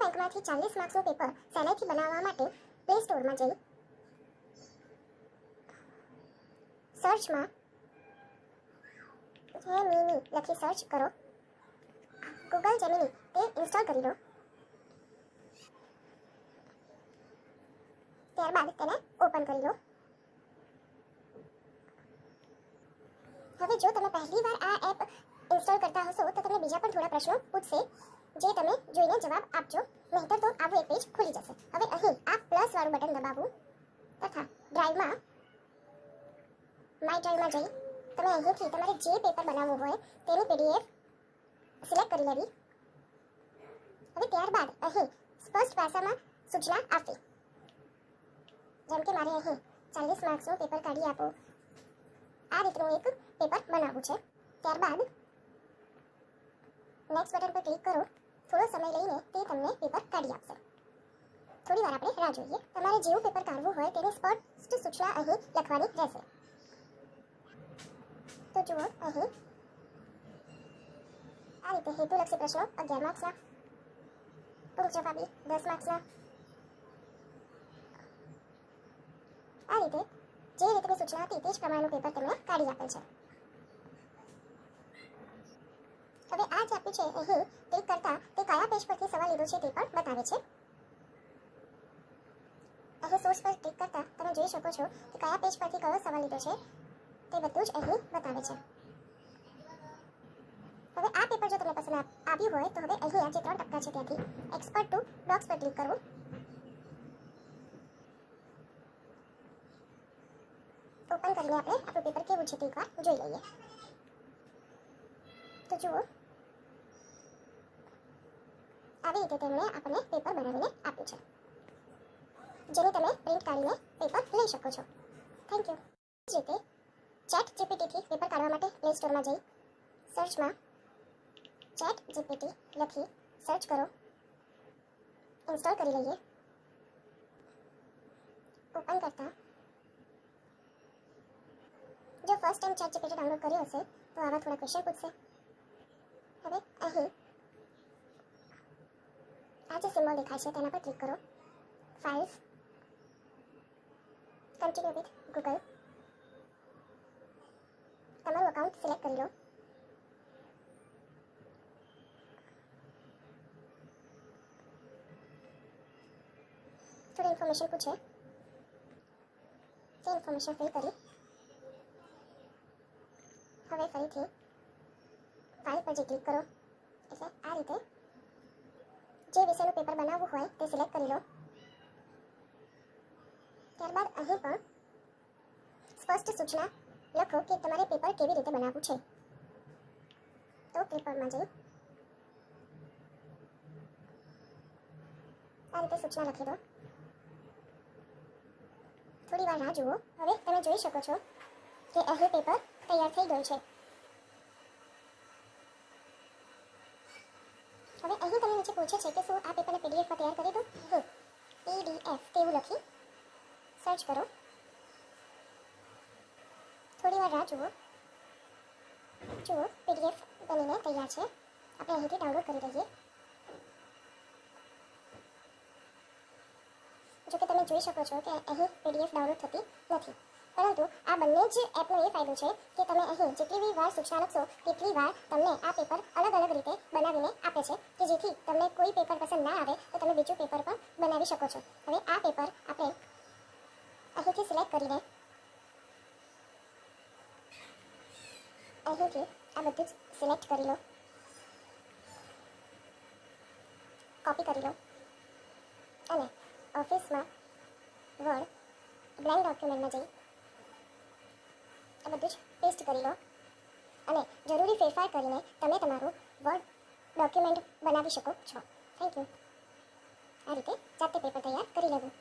ત્રીસથી ચાલીસ માર્ક્સનું પેપર સહેલાઈથી બનાવવા માટે પ્લે સ્ટોરમાં જઈ. સર્ચમાં જેમિની લખી સર્ચ કરો. ગૂગલ જેમિની તે ઇન્સ્ટોલ કરી લો ત્યારબાદ તેને ઓપન કરી લો હવે જો તમે પહેલી વાર આ એપ ઇન્સ્ટોલ કરતા હશો તો તમને બીજા પણ થોડા પ્રશ્નો પૂછશે. જે તમે જોઈને જવાબ આપજો, નહીતર તો આવું એક પેજ ખુલી જશે. હવે અહીં આ પ્લસ વાળું બટન દબાવવું તથા ડ્રાઈવમાં માય ડ્રાઈવમાં જઈ. તમે અહીંથી તમારે જે પેપર બનાવવું હોય તેની પીડીએફ સિલેક્ટ કરી લેવી. હવે ત્યારબાદ અહીં સ્પષ્ટ ભાષામાં સૂચના આપવી. જેમ કે મારે અહીં ચાલીસ માર્ક્સનું પેપર કાઢી આપો. આ રીતનું એક પેપર બનાવવું છે. ત્યારબાદ નેક્સ્ટ બટન પર ક્લિક કરો. થોડો સમય લઈને તે તમને પેપર કાઢી આપશે. થોડી વાર આપણે રાહ જોઈએ. તમારે જેવું પેપર કાઢવું હોય તેની સ્પષ્ટ સૂચના અહીં લખવાની રહેશે. તો જુઓ અહીં. આ રીતે હેતુલક્ષી પ્રશ્નો, અગિયાર માર્ક્સના ટૂંક જવાબી, દસ માર્ક્સના આ રીતે જે રીતે સૂચના હતી તે જ પ્રમાણનું પેપર તમને કાઢી આપેલ છે. હવે આ જે આપ્યું છે અહીં ક્લિક કરતા તે કયા પેજ પરથી સવાલ લીધો છે તે પણ બતાવે છે. અહીં સોર્સ પર ક્લિક કરતા તમે જોઈ શકો છો કે કયા પેજ પરથી કયો સવાલ લીધો છે તે બધું જ અહીં બતાવે છે. હવે આ પેપર જો તમને પસંદ આ- આવ્યું હોય તો હવે અહીં આ જે ત્રણ ટપકા છે ત્યાંથી એક્સપર્ટ ટુ ડોક્સ પર ક્લિક કરો. ઓપન કરીને આપણે આપણું પેપર કેવું છે તે એકવાર જોઈ લઈએ. તો જુઓ આવી રીતે તેમણે આપણને પેપર બનાવીને આપ્યું છે જેની તમે પ્રિન્ટ કાઢીને પેપર લઈ શકો છો થેન્ક યુ જ રીતે ચેટ જીપીટીથી પેપર કાઢવા માટે પ્લે સ્ટોરમાં જઈ સર્ચમાં ચેટ જીપીટી લખી સર્ચ કરો ઇન્સ્ટોલ કરી લઈએ ઓપન કરતા જો first time chat GPT download કર્યો હશે તો આવા થોડા ક્વેશ્ચન પૂછશે હવે અહીં આ જે સિમ્બોલ દેખાય છે તેના પર ક્લિક કરો ફાઇલ્સ કન્ટિન્યુ વિથ ગૂગલ તમારું અકાઉન્ટ સિલેક્ટ કરી લો થોડી ઇન્ફોર્મેશન પૂછે તે ઇન્ફોર્મેશન ફિલ કરી હવે ફરીથી ફાઇલ પર જે ક્લિક કરો એટલે આ રીતે જે વિષયનું પેપર બનાવવું હોય તે સિલેક્ટ કરી લો. ત્યારબાદ અહીં પણ સ્પષ્ટ સૂચના લખો કે તમારે પેપર કેવી રીતે બનાવવું છે. તો પેપરમાં જઈ. આ રીતે સૂચના લખી દો. થોડી વાર રાહ જુઓ. હવે તમે જોઈ શકો છો કે અહીં પેપર તૈયાર થઈ ગયું છે. હવે અહીં નીચે પૂછે છે કે શું આ પેપરને પીડીએફમાં તૈયાર કરી દો હું પીડીએફ તેવું લખી. સર્ચ કરો. થોડી વાર રાહ જુઓ. જુઓ પીડીએફ બનીને તૈયાર છે. આપણે અહીંથી ડાઉનલોડ કરી લઈએ જો કે તમે જોઈ શકો છો કે અહીં પીડીએફ ડાઉનલોડ થતી નથી. પરંતુ આ બંને જ એપનો એ ફાયદો છે કે તમે અહીં જેટલી બી વાર સૂચના લખશો તેટલી વાર તમને આ પેપર અલગ અલગ રીતે બનાવીને આપે છે કે જેથી તમને કોઈ પેપર પસંદ ના આવે તો તમે બીજું પેપર પણ બનાવી શકો છો. હવે આ પેપર આપણે અહીંથી સિલેક્ટ કરીને અહીંથી આ બધું જ સિલેક્ટ કરી લો. કોપી કરી લો. અને ઓફિસમાં વર્ડ બ્લેન્ડ ડોક્યુમેન્ટમાં જઈ આ બધું જ પેસ્ટ કરી લો. અને જરૂરી ફેરફાર કરીને તમે તમારું વર્ડ ડોક્યુમેન્ટ બનાવી શકો છો. થેન્ક યુ આ રીતે જાતે પેપર તૈયાર કરી લેવું.